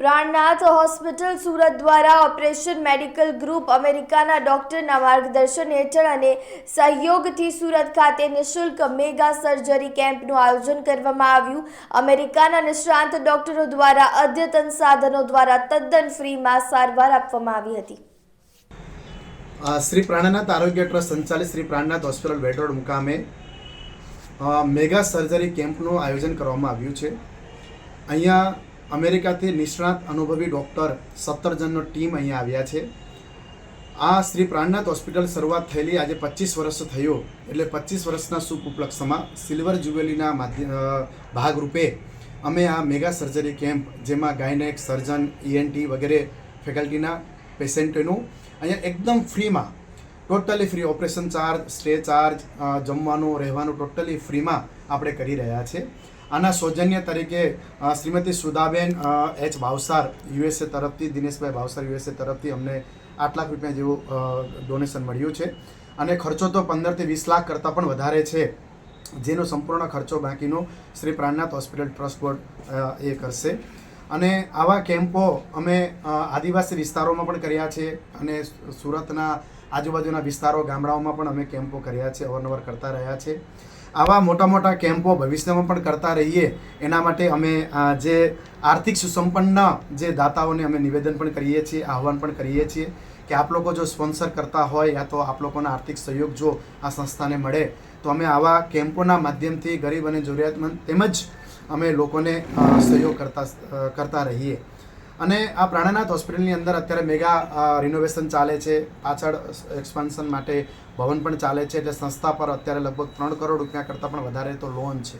Prannath hospital Surat દ્વારા operation medical group અમેરિકાના ડોક્ટરના માર્ગદર્શન હેઠળ અને સહયોગથી સુરત ખાતે નિઃશુલ્ક મેગા સર્જરી કેમ્પનું આયોજન કરવામાં આવ્યું. અમેરિકાના નિષ્ણાંત ડોક્ટરો દ્વારા અદ્યતન સાધનો દ્વારા તદ્દન ફ્રીમાં સારવાર આપવામાં આવી હતી. શ્રી પ્રાણનાથ આરોગ્ય ટ્રસ્ટ સંચાલિત શ્રી પ્રાણનાથ હોસ્પિટલ વેટરોડ મુકામે મેગા સર્જરી કેમ્પનું આયોજન કરવામાં આવ્યું છે. અહીંયા અમેરિકાથી નિષ્ણાત અનુભવી ડૉક્ટર સત્તર જણનો ટીમ અહીંયા આવ્યા છે. આ શ્રી પ્રાણનાથ હોસ્પિટલ શરૂઆત થયેલી આજે પચીસ વર્ષ થયું. એટલે પચીસ વર્ષના શુભ ઉપલક્ષમાં સિલ્વર જુબેલીના માધ્યમ ભાગરૂપે અમે આ મેગા સર્જરી કેમ્પ, જેમાં ગાયનેક, સર્જન ઈએનટી વગેરે ફેકલ્ટીના પેશન્ટનું અહીંયા એકદમ ફ્રીમાં, totally free operation charge, stay charge જમવાનું, રહેવાનું ટોટલી ફ્રીમાં આપણે કરી રહ્યા છે. આના સૌજન્ય તરીકે શ્રીમતી સુધાબેન એચ. ભાવસાર યુએસએ તરફથી, દિનેશભાઈ ભાવસાર યુએસએ તરફથી અમને આઠ લાખ રૂપિયા જેવું ડોનેશન મળ્યું છે. અને ખર્ચો તો પંદરથી વીસ લાખ કરતાં પણ વધારે છે. જેનો સંપૂર્ણ ખર્ચો બાકીનો Shri Prannath hospital trust board એ કરશે. અને આવા કેમ્પો અમે આદિવાસી વિસ્તારોમાં પણ કર્યા છે અને સુરતના આજુબાજુના વિસ્તારો, ગામડાઓમાં પણ અમે કેમ્પો કર્યા છે, અવારનવાર કરતા રહ્યા છે. આવા મોટા મોટા કેમ્પો ભવિષ્યમાં પણ કરતા રહીએ. એના માટે અમે જે આર્થિક સુસંપન્ન જે દાતાઓને અમે નિવેદન પણ કરીએ છીએ, આહવાન પણ કરીએ છીએ કે આપ લોકો જો સ્પોન્સર કરતા હોય યા તો આપ લોકોના આર્થિક સહયોગ જો આ સંસ્થાને મળે, તો અમે આવા કેમ્પોના માધ્યમથી ગરીબ અને જરૂરિયાતમંદ તેમજ અમે લોકોને સહયોગ કરતા કરતા રહીએ. અને આ પ્રાણનાથ હોસ્પિટલની અંદર અત્યારે મેગા રિનોવેશન ચાલે છે. પાછળ એક્સપાન્શન માટે ભવન પણ ચાલે છે. એટલે સંસ્થા પર અત્યારે લગભગ ત્રણ કરોડ રૂપિયા કરતાં પણ વધારે તો લોન છે.